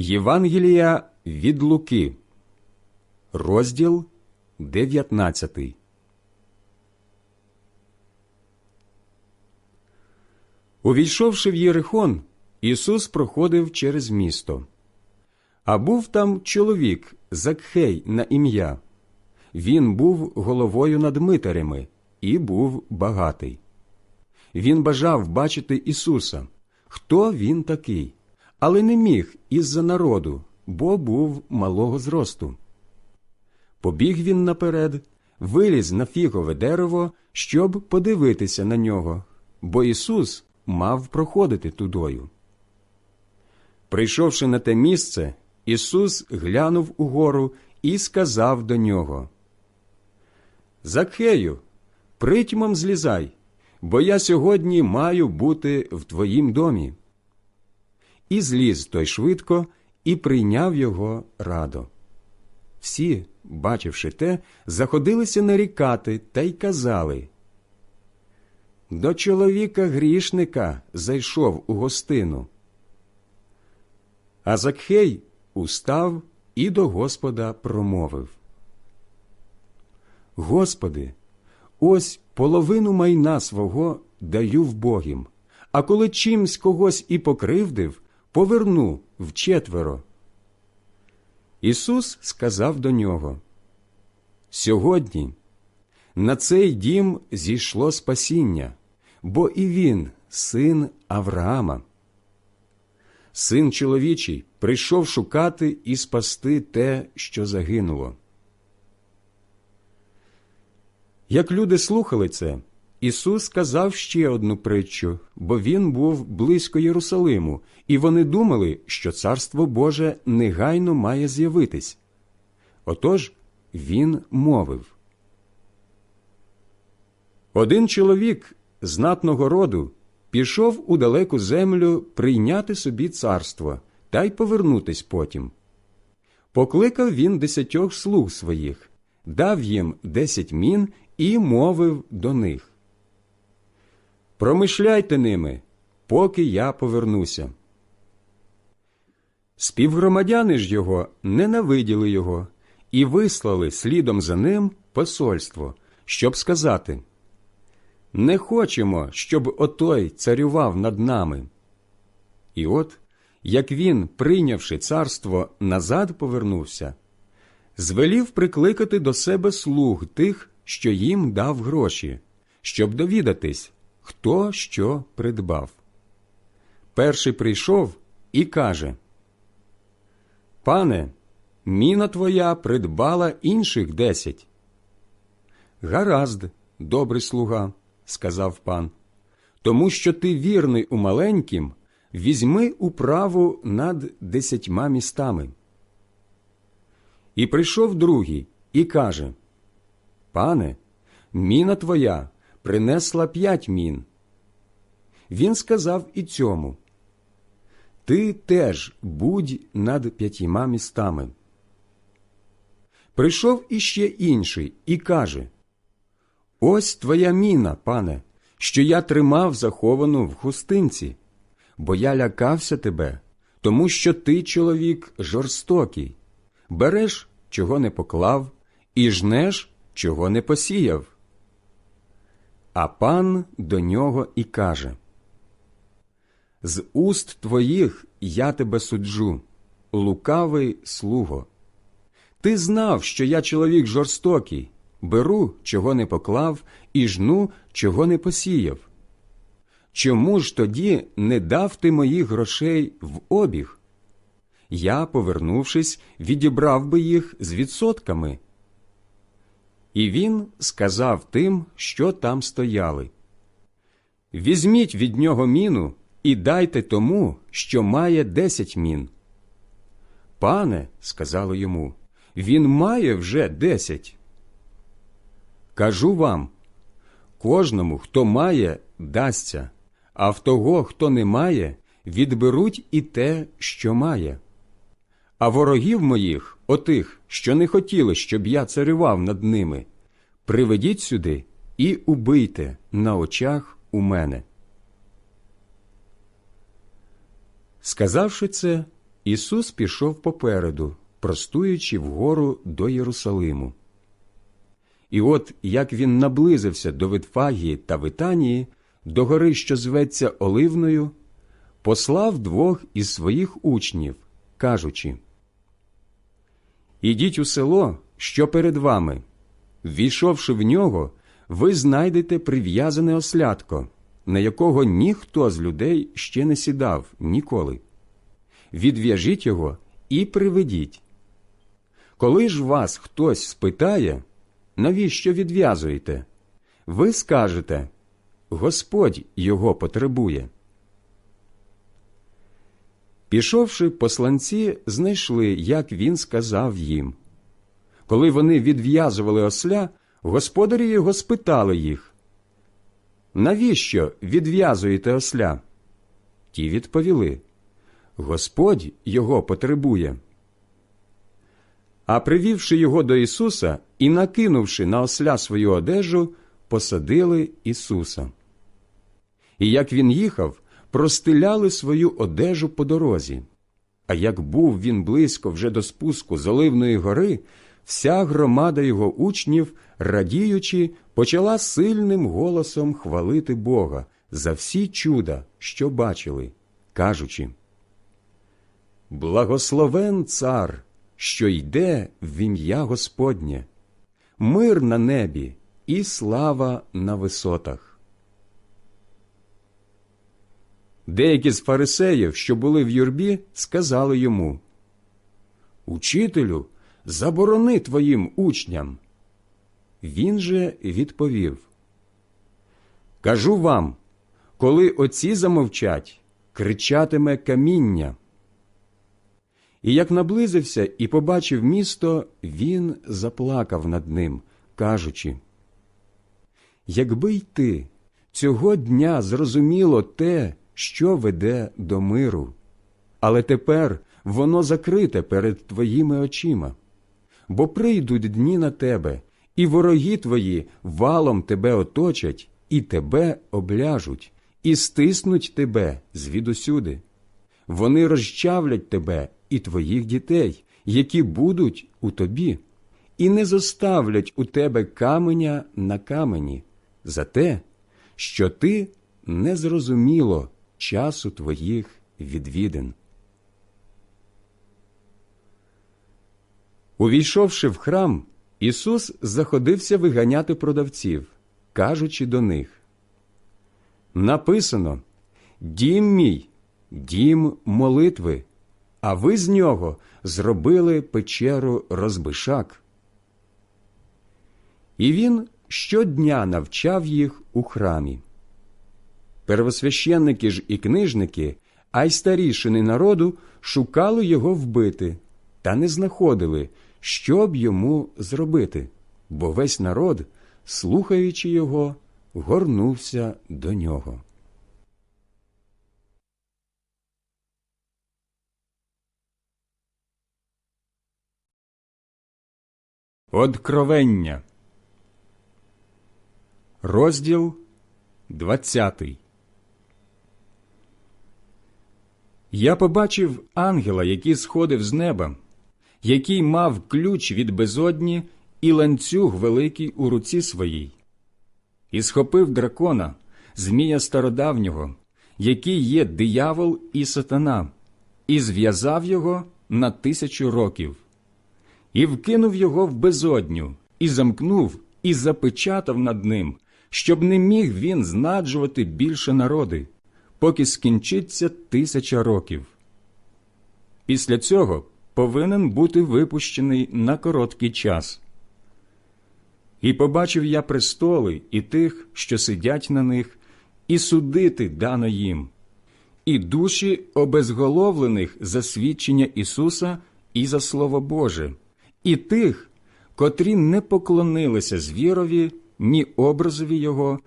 Євангелія від Луки, розділ 19. Увійшовши в Єрихон, Ісус проходив через місто. А був там чоловік Закхей на ім'я. Він був головою над митарями і був багатий. Він бажав бачити Ісуса, хто він такий, але не міг із-за народу, бо був малого зросту. Побіг він наперед, виліз на фігове дерево, щоб подивитися на нього, бо Ісус мав проходити тудою. Прийшовши на те місце, Ісус глянув угору і сказав до нього Закхею, притьмом злізай, бо я сьогодні маю бути в твоїм домі. І зліз той швидко і прийняв його радо. Всі, бачивши те, заходилися нарікати та й казали До чоловіка грішника зайшов у гостину. А Закхей устав і до Господа промовив Господи, ось половину майна свого даю в Богім, а коли чимсь когось і покривдив, поверну вчетверо. Ісус сказав до нього Сьогодні на цей дім зійшло спасіння, бо і він син Авраама. Син чоловічий прийшов шукати і спасти те, що загинуло. Як люди слухали це, Ісус сказав ще одну притчу, бо Він був близько Єрусалиму, і вони думали, що Царство Боже негайно має з'явитись. Отож Він мовив. Один чоловік знатного роду пішов у далеку землю прийняти собі царство та й повернутись потім. Покликав він десятьох слуг своїх, дав їм десять мін і мовив до них Промишляйте ними, поки я повернуся. Співгромадяни ж його ненавиділи його і вислали слідом за ним посольство, щоб сказати Не хочемо, щоб отой царював над нами. І от, як він, прийнявши царство, назад повернувся, звелів прикликати до себе слуг тих, що їм дав гроші, щоб довідатись, хто що придбав. Перший прийшов і каже Пане, міна твоя придбала інших десять. Гаразд, добрий слуга, сказав пан, тому що ти вірний у маленькім, візьми управу над десятьма містами. І прийшов другий і каже Пане, міна твоя принесла п'ять мін. Він сказав і цьому Ти теж будь над п'ятьма містами. Прийшов іще інший і каже Ось твоя міна, пане, що я тримав заховану в хустинці, бо я лякався тебе, тому що ти, чоловік, жорстокий, береш, чого не поклав, і жнеш, чого не посіяв. А пан до нього і каже З уст твоїх я тебе суджу, лукавий слуго. Ти знав, що я чоловік жорстокий, беру, чого не поклав, і жну, чого не посіяв. Чому ж тоді не дав ти моїх грошей в обіг? Я, повернувшись, відібрав би їх з відсотками. І він сказав тим, що там стояли Візьміть від нього міну і дайте тому, що має десять мін. Пане, сказали йому, він має вже десять. Кажу вам кожному, хто має, дасться, а в того, хто не має, відберуть і те, що має. А ворогів моїх, отих, що не хотіли, щоб я царював над ними, приведіть сюди і убийте на очах у мене. Сказавши це, Ісус пішов попереду, простуючи вгору до Єрусалиму. І от як він наблизився до Витфагії та Витанії, до гори, що зветься Оливною, послав двох із своїх учнів, кажучи Ідіть у село, що перед вами. Ввійшовши в нього, ви знайдете прив'язане ослядко, на якого ніхто з людей ще не сідав ніколи. Відв'яжіть його і приведіть. Коли ж вас хтось спитає, навіщо відв'язуєте? Ви скажете Господь його потребує. Пішовши, посланці знайшли, як він сказав їм. Коли вони відв'язували осля, господарі його спитали їх Навіщо відв'язуєте осля? Ті відповіли Господь його потребує. А привівши його до Ісуса і накинувши на осля свою одежу, посадили Ісуса. І як він їхав, простиляли свою одежу по дорозі. А як був він близько вже до спуску з Оливної гори, вся громада його учнів, радіючи, почала сильним голосом хвалити Бога за всі чуда, що бачили, кажучи Благословен цар, що йде в ім'я Господнє, мир на небі і слава на висотах. Деякі з фарисеїв, що були в юрбі, сказали йому Учителю, заборони твоїм учням. Він же відповів Кажу вам, коли оці замовчать, кричатиме каміння. І як наблизився і побачив місто, він заплакав над ним, кажучи Якби й ти цього дня зрозуміло те, що веде до миру, але тепер воно закрите перед твоїми очима, бо прийдуть дні на тебе, і вороги твої валом тебе оточать, і тебе обляжуть, і стиснуть тебе звідусюди. Вони розчавлять тебе і твоїх дітей, які будуть у тобі, і не зоставлять у тебе каменя на камені. За те, що ти незрозуміло часу твоїх відвідин. Увійшовши в храм, Ісус заходився виганяти продавців, кажучи до них Написано Дім мій, дім молитви, а ви з нього зробили печеру розбишак. І він щодня навчав їх у храмі. Первосвященники ж і книжники, а й старішини народу шукали його вбити, та не знаходили, що б йому зробити, бо весь народ, слухаючи його, горнувся до нього. Откровення. Розділ двадцятий. Я побачив ангела, який сходив з неба, який мав ключ від безодні і ланцюг великий у руці своїй, і схопив дракона, змія стародавнього, який є диявол і сатана, і зв'язав його на тисячу років, і вкинув його в безодню, і замкнув, і запечатав над ним, щоб не міг він знаджувати більше народи поки скінчиться тисяча років. Після цього повинен бути випущений на короткий час. І побачив я престоли і тих, що сидять на них, і судити дано їм, і душі обезголовлених за свідчення Ісуса і за Слово Боже, і тих, котрі не поклонилися звірові, ні образові Його,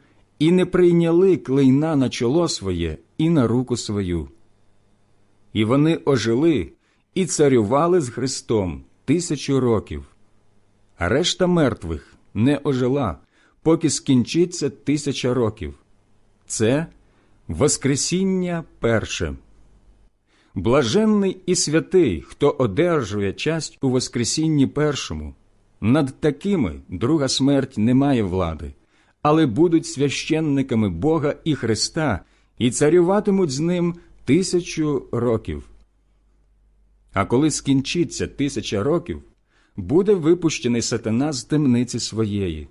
і не прийняли клейна на чоло своє і на руку свою. І вони ожили і царювали з Христом тисячу років, а решта мертвих не ожила, поки скінчиться тисяча років. Це Воскресіння перше. Блаженний і святий, хто одержує часть у Воскресінні першому. Над такими друга смерть не має влади, але будуть священниками Бога і Христа і царюватимуть з ним тисячу років. А коли скінчиться тисяча років, буде випущений сатана з темниці своєї,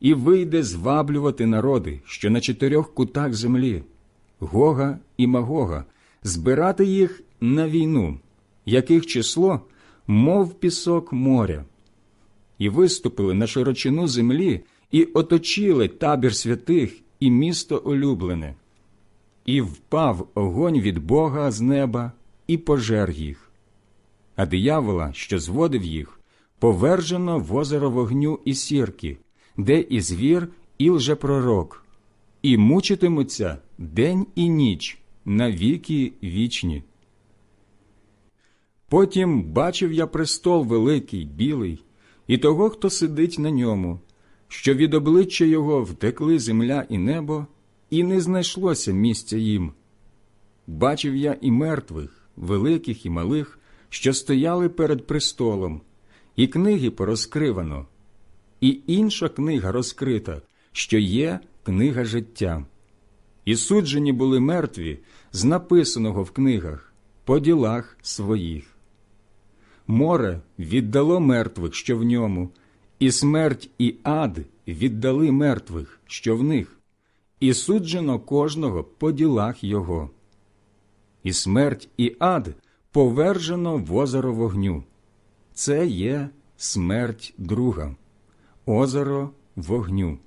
і вийде зваблювати народи, що на чотирьох кутах землі, Гога і Магога, збирати їх на війну, яких число, мов пісок моря, і виступили на широчину землі і оточили табір святих і місто улюблене. І впав огонь від Бога з неба і пожер їх. А диявола, що зводив їх, повержено в озеро вогню і сірки, де і звір, і лжепророк, і мучитимуться день і ніч на віки вічні. Потім бачив я престол великий, білий, і того, хто сидить на ньому, що від обличчя його втекли земля і небо, і не знайшлося місця їм. Бачив я і мертвих, великих і малих, що стояли перед престолом, і книги порозкривано, і інша книга розкрита, що є книга життя. І суджені були мертві з написаного в книгах по ділах своїх. Море віддало мертвих, що в ньому, і смерть і ад віддали мертвих, що в них, і суджено кожного по ділах його. І смерть і ад повержено в озеро вогню. Це є смерть друга, озеро вогню.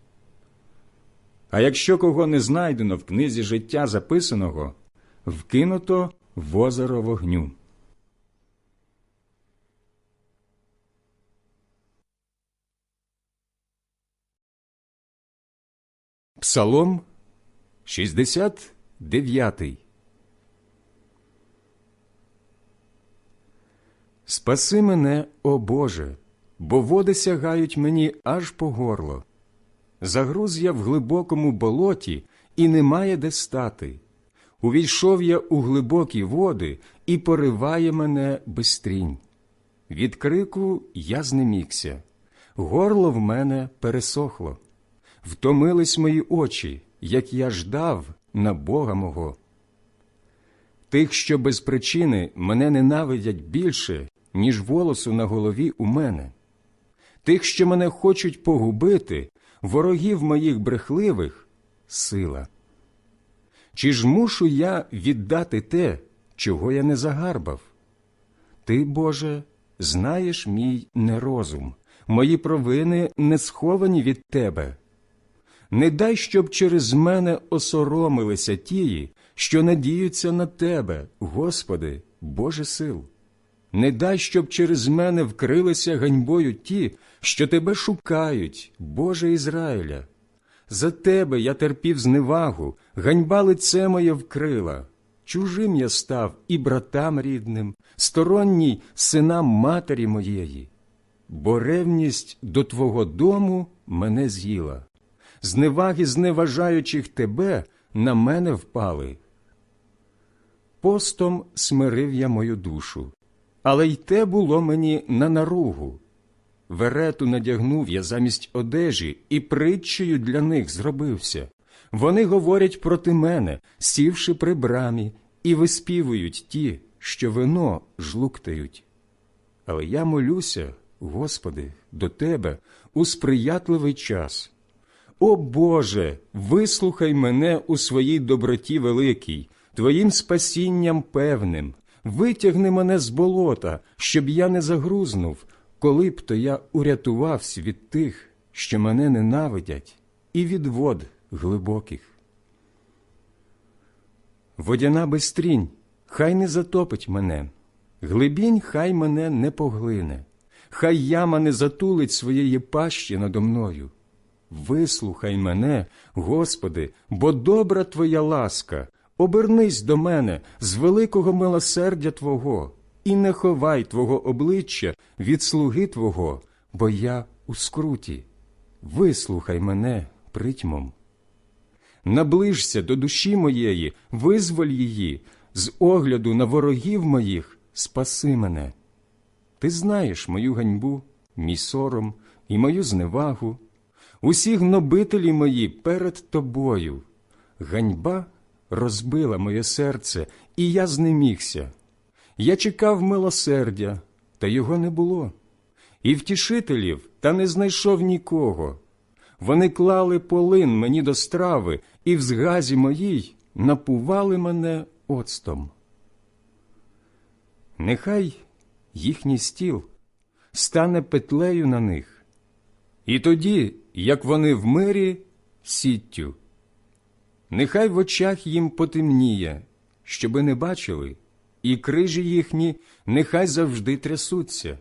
А якщо кого не знайдено в книзі життя записаного, вкинуто в озеро вогню. Псалом 69 Спаси мене, о Боже, бо води сягають мені аж по горло. Загруз я в глибокому болоті, і немає де стати. Увійшов я у глибокі води, і пориває мене безстрінь. Від крику я знемігся, горло в мене пересохло. Втомились мої очі, як я ждав на Бога мого. Тих, що без причини мене ненавидять більше, ніж волосу на голові у мене, тих, що мене хочуть погубити, ворогів моїх брехливих сила. Чи ж мушу я віддати те, чого я не загарбав? Ти, Боже, знаєш мій нерозум, мої провини не сховані від Тебе. Не дай, щоб через мене осоромилися тії, що надіються на Тебе, Господи, Боже сил. Не дай, щоб через мене вкрилися ганьбою ті, що Тебе шукають, Боже Ізраїля. За Тебе я терпів зневагу, ганьба лице моє вкрила. Чужим я став і братам рідним, сторонній синам матері моєї, бо ревність до Твого дому мене з'їла зневаги зневажаючих тебе на мене впали. Постом смирив я мою душу, але й те було мені на наругу. Верету надягнув я замість одежі і притчею для них зробився. Вони говорять проти мене, сівши при брамі, і виспівують ті, що вино жлуктають. Але я молюся, Господи, до Тебе у сприятливий час. О Боже, вислухай мене у своїй доброті великій, Твоїм спасінням певним, витягни мене з болота, щоб я не загрузнув, коли б то я урятувався від тих, що мене ненавидять, і від вод глибоких. Водяна безстрінь, хай не затопить мене, глибінь хай мене не поглине, хай яма не затулить своєї пащі надо мною. Вислухай мене, Господи, бо добра Твоя ласка, обернись до мене з великого милосердя Твого, і не ховай Твого обличчя від слуги Твого, бо я у скруті. Вислухай мене притьмом. Наближся до душі моєї, визволь її, з огляду на ворогів моїх спаси мене. Ти знаєш мою ганьбу, мій сором і мою зневагу, усі гнобителі мої перед тобою. Ганьба розбила моє серце, і я знемігся. Я чекав милосердя, та його не було, і втішителів, та не знайшов нікого. Вони клали полин мені до страви, і в згазі моїй напували мене оцтом. Нехай їхній стіл стане петлею на них, і тоді, як вони в мирі, сіттю. Нехай в очах їм потемніє, щоби не бачили, і крижі їхні нехай завжди трясуться.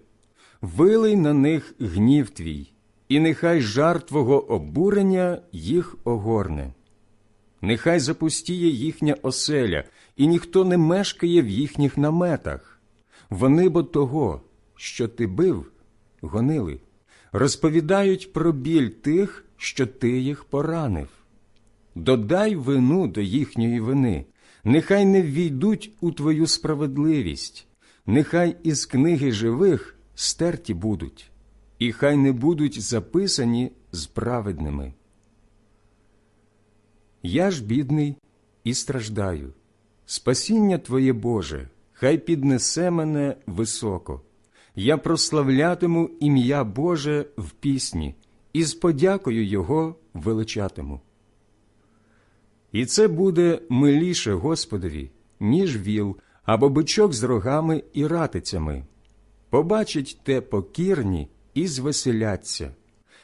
Вилий на них гнів твій, і нехай жар твого обурення їх огорне. Нехай запустіє їхня оселя, і ніхто не мешкає в їхніх наметах. Вони бо того, що ти бив, гонили, розповідають про біль тих, що ти їх поранив. Додай вину до їхньої вини, нехай не ввійдуть у твою справедливість, нехай із книги живих стерті будуть, і хай не будуть записані з праведними. Я ж бідний і страждаю. Спасіння Твоє Боже, хай піднесе мене високо. Я прославлятиму ім'я Боже в пісні і з подякою Його величатиму. І це буде миліше Господові, ніж віл або бичок з рогами і ратицями. Побачить те покірні і звеселяться.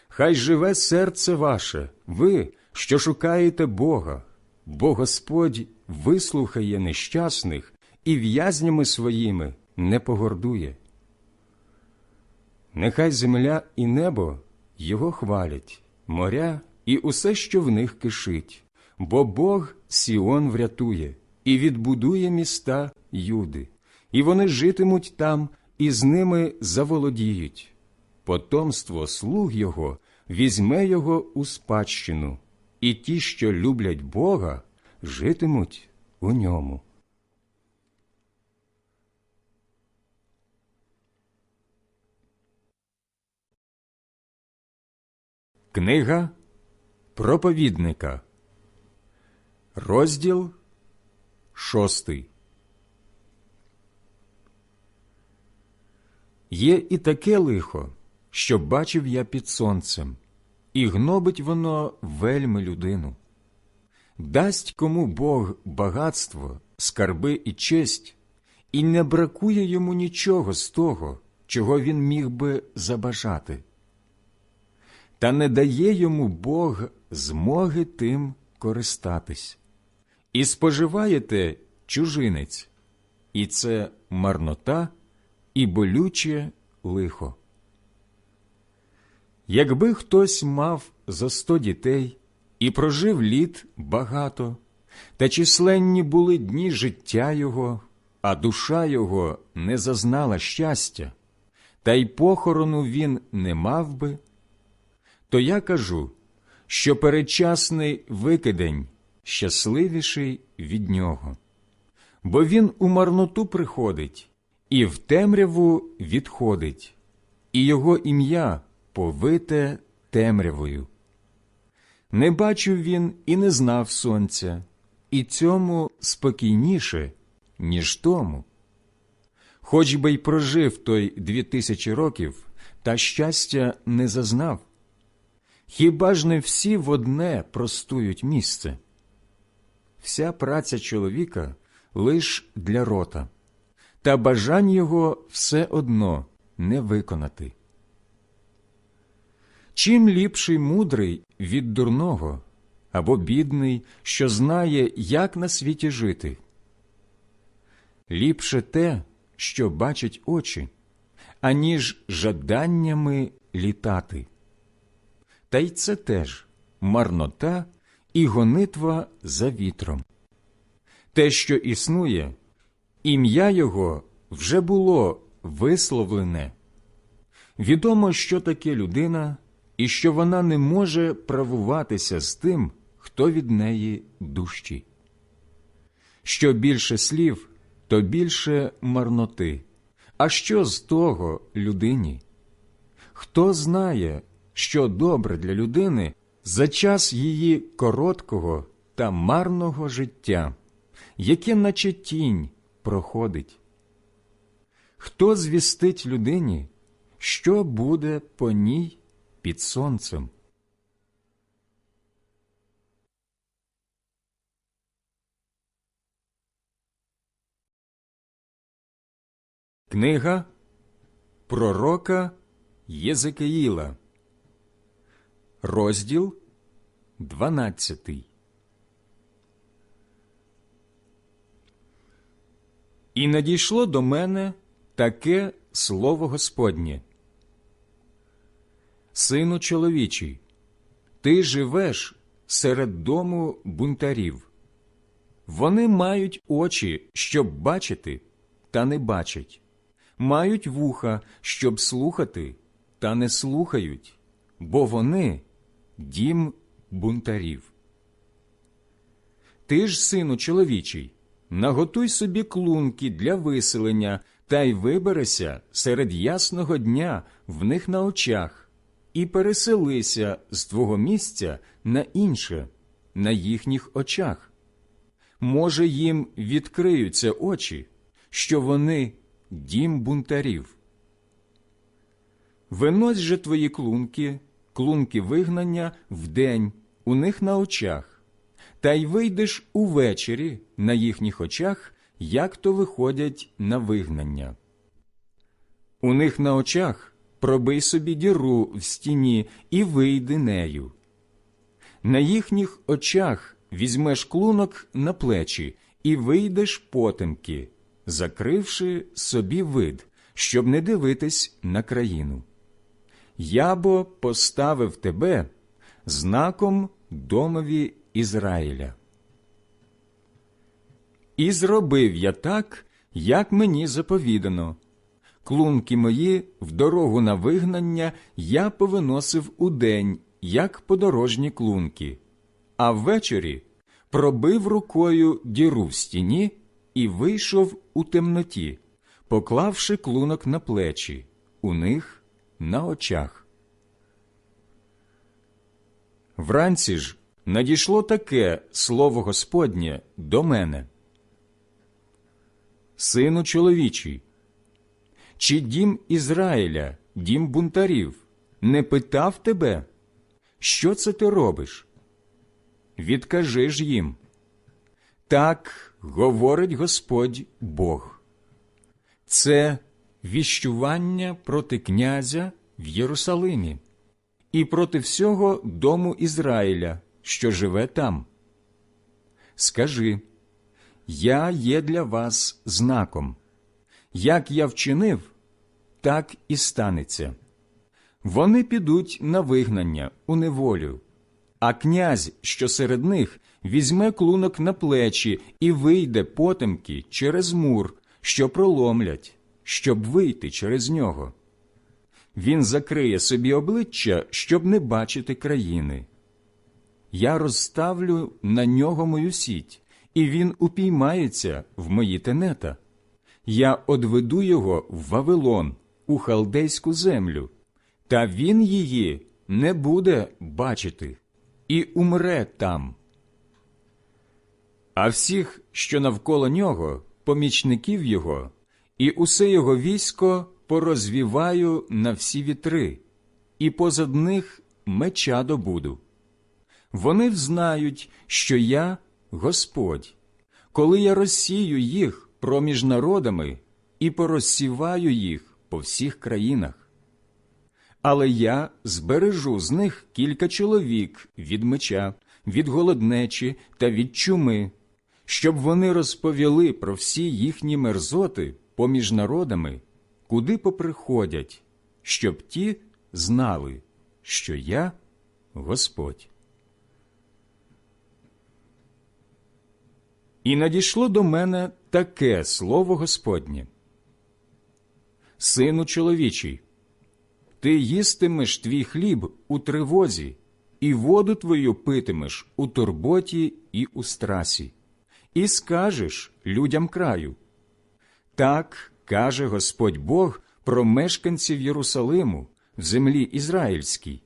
Хай живе серце ваше, ви, що шукаєте Бога, бо Господь вислухає нещасних і в'язнями своїми не погордує. Нехай земля і небо його хвалять, моря і усе, що в них кишить, бо Бог Сіон врятує і відбудує міста Юди, і вони житимуть там і з ними заволодіють. Потомство слуг його візьме його у спадщину, і ті, що люблять Бога, житимуть у ньому. Книга проповідника, розділ шостий. Є і таке лихо, що бачив я під сонцем, і гнобить воно вельми людину. Дасть кому Бог багатство, скарби і честь, і не бракує йому нічого з того, чого він міг би забажати. Та не дає йому Бог змоги тим користатись. І споживаєте чужинець, і це марнота і болюче лихо. Якби хтось мав за сто дітей і прожив літ багато, та численні були дні життя його, а душа його не зазнала щастя, та й похорону він не мав би, то я кажу, що передчасний викидень щасливіший від нього, бо він у марноту приходить і в темряву відходить, і його ім'я повите темрявою. Не бачив він і не знав сонця, і цьому спокійніше, ніж тому. Хоч би й прожив той дві тисячі років, та щастя не зазнав. Хіба ж не всі в одне простують місце? Вся праця чоловіка лиш для рота, та бажань його все одно не виконати. Чим ліпший мудрий від дурного або бідний, що знає, як на світі жити? Ліпше те, що бачить очі, аніж жаданнями літати. Та й це теж марнота і гонитва за вітром. Те, що існує, ім'я його вже було висловлене. Відомо, що таке людина, і що вона не може правуватися з тим, хто від неї дужчий. Що більше слів, то більше марноти. А що з того людині? Хто знає, що добре для людини за час її короткого та марного життя, яке наче тінь проходить? Хто звістить людині, що буде по ній під сонцем? Книга Пророка Єзекиїла, розділ 12 І надійшло до мене таке слово Господнє. Сину чоловічий, ти живеш серед дому бунтарів. Вони мають очі, щоб бачити, та не бачать мають вуха, щоб слухати, та не слухають, бо вони дім бунтарів. Ти ж, сину чоловічий, наготуй собі клунки для виселення та й виберися серед ясного дня в них на очах, і переселися з твого місця на інше, на їхніх очах. Може, їм відкриються очі, що вони дім бунтарів. Винось же твої клунки, клунки вигнання вдень у них на очах, та й вийдеш увечері на їхніх очах, як то виходять на вигнання. У них на очах пробий собі діру в стіні і вийди нею. На їхніх очах візьмеш клунок на плечі і вийдеш потемки, закривши собі вид, щоб не дивитись на країну. Я бо поставив тебе знаком домові Ізраїля. І зробив я так, як мені заповідано. Клунки мої в дорогу на вигнання я повиносив удень, як подорожні клунки, а ввечері пробив рукою діру в стіні і вийшов у темноті, поклавши клунок на плечі, у них на очах. Вранці ж надійшло таке слово Господнє до мене. Сину чоловічий, чи дім Ізраїля, дім бунтарів, не питав тебе, що це ти робиш? Відкажи ж їм. Так говорить Господь Бог. Це віщування проти князя в Єрусалимі і проти всього дому Ізраїля, що живе там. Скажи, я є для вас знаком. Як я вчинив, так і станеться. Вони підуть на вигнання у неволю, а князь, що серед них, візьме клунок на плечі і вийде потемки через мур, що проломлять, щоб вийти через нього. Він закриє собі обличчя, щоб не бачити країни. Я розставлю на нього мою сіть, і він упіймається в мої тенета. Я одведу його в Вавилон, у халдейську землю, та він її не буде бачити і умре там. А всіх, що навколо нього, помічників його, і усе його військо порозвіваю на всі вітри, і позад них меча добуду. Вони взнають, що я Господь, коли я розсію їх проміж народами і порозсіваю їх по всіх країнах. Але я збережу з них кілька чоловік від меча, від голоднечі та від чуми щоб вони розповіли про всі їхні мерзоти поміж народами, куди поприходять, щоб ті знали, що я Господь. І надійшло до мене таке слово Господнє. Сину чоловічий, ти їстимеш твій хліб у тривозі, і воду твою питимеш у турботі і у страсі і скажеш людям краю. Так каже Господь Бог про мешканців Єрусалиму в землі Ізраїльській.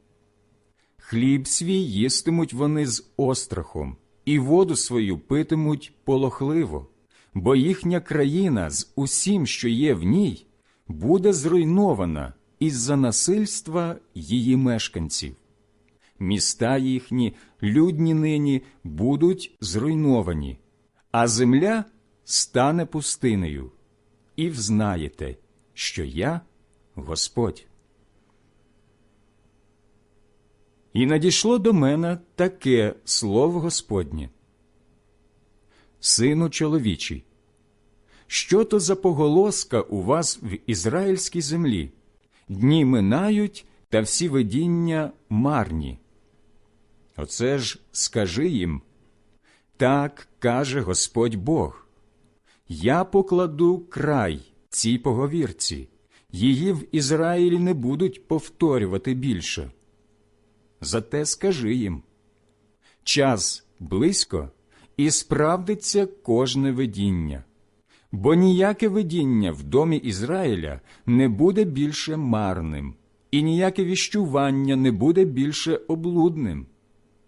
Хліб свій їстимуть вони з острахом, і воду свою питимуть полохливо, бо їхня країна з усім, що є в ній, буде зруйнована із-за насильства її мешканців. Міста їхні, людні нині, будуть зруйновані, а земля стане пустинею. І взнаєте, що я Господь. І надійшло до мене таке слово Господнє. Сину чоловічий, що то за поголоска у вас в ізраїльській землі? Дні минають, та всі видіння марні. Оце ж скажи їм так каже Господь Бог. Я покладу край цій поговірці, її в Ізраїлі не будуть повторювати більше. Зате скажи їм час близько і справдиться кожне видіння, бо ніяке видіння в домі Ізраїля не буде більше марним, і ніяке віщування не буде більше облудним.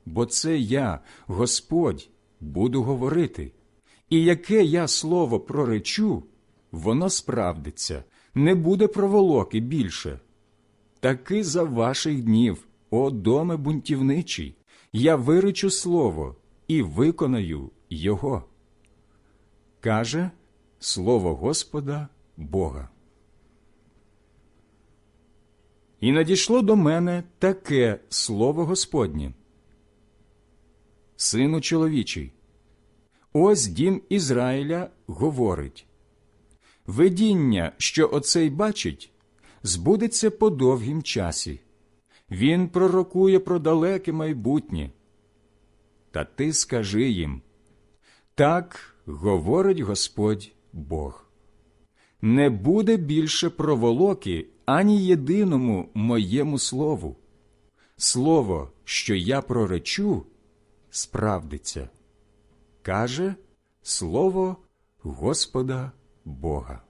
Бо це я, Господь, буду говорити, і яке я слово проречу, воно справдиться, не буде проволоки більше. Таки за ваших днів, о доме бунтівничий, я виречу слово і виконаю його. Каже слово Господа Бога. І надійшло до мене таке слово Господнє. Сину чоловічий, ось дім Ізраїля говорить видіння, що оцей бачить, збудеться по довгім часі. Він пророкує про далеке майбутнє. Та ти скажи їм так говорить Господь Бог. Не буде більше проволоки ані єдиному моєму слову. Слово, що я проречу, справдиться, каже слово Господа Бога.